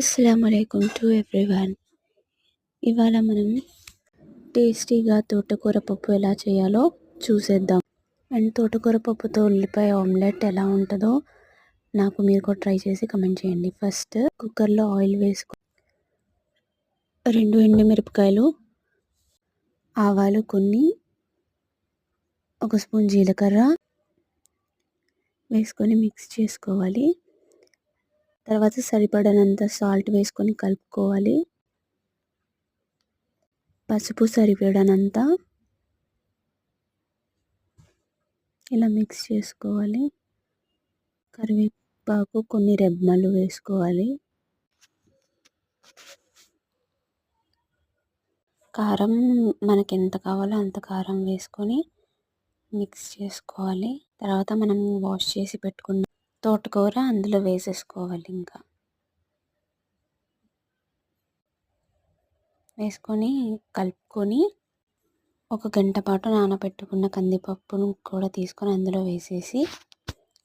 అస్సలం అయికం to everyone ఇవాళ మనం టేస్టీగా తోటకూర పప్పు ఎలా చేయాలో చూసేద్దాం. అండ్ తోటకూర పప్పుతో ఉల్లిపాయ ఆమ్లెట్ ఎలా ఉంటుందో నాకు మీరు కూడా ట్రై చేసి కమెంట్ చేయండి. ఫస్ట్ కుక్కర్లో ఆయిల్ వేసుకో రెండు ఎండుమిరపకాయలు ఆవాలు కొన్ని ఒక స్పూన్ జీలకర్ర వేసుకొని మిక్స్ చేసుకోవాలి. తర్వాత సరిపడనంత సాల్ట్ వేసుకొని కలుపుకోవాలి. పసుపు సరిపడనంత ఇలా మిక్స్ చేసుకోవాలి. కరివేపాకు కొన్ని రెమ్మలు వేసుకోవాలి. కారం మనకి ఎంత కావాలో అంత కారం వేసుకొని మిక్స్ చేసుకోవాలి. తర్వాత మనం వాష్ చేసి పెట్టుకున్న తోటకూర అందులో వేసేసుకోవాలి ఇంకా. వేసుకొని కలుపుకొని ఒక గంట పాటు నానబెట్టుకున్న కందిపప్పును కూడా తీసుకొని అందులో వేసేసి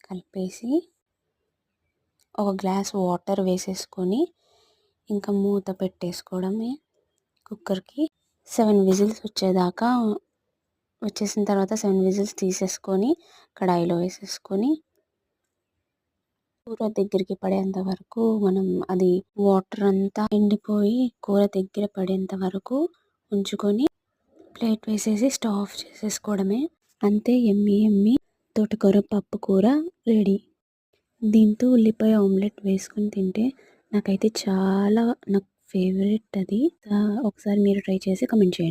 కలిపేసి ఒక గ్లాస్ వాటర్ వేసేసుకొని ఇంకా మూత పెట్టేసుకోవడమే. కుక్కర్కి సెవెన్ విజిల్స్ వచ్చేదాకా వచ్చేసిన తర్వాత సెవెన్ విజిల్స్ తీసేసుకొని కడాయిలో వేసేసుకొని కూర దగ్గరికి పడేంత వరకు మనం అది వాటర్ అంతా ఎండిపోయి కూర దగ్గర పడేంత వరకు ఉంచుకొని ప్లేట్ వేసేసి స్టవ్ ఆఫ్ చేసేసుకోవడమే. అంతే ఎమ్మి ఎమ్మి తోటకూర పప్పు కూర రెడీ. దీంతో ఉల్లిపాయ ఆమ్లెట్ వేసుకొని తింటే నాకైతే చాలా నాకు ఫేవరెట్ అది. ఒకసారి మీరు ట్రై చేసి కమెంట్ చేయండి.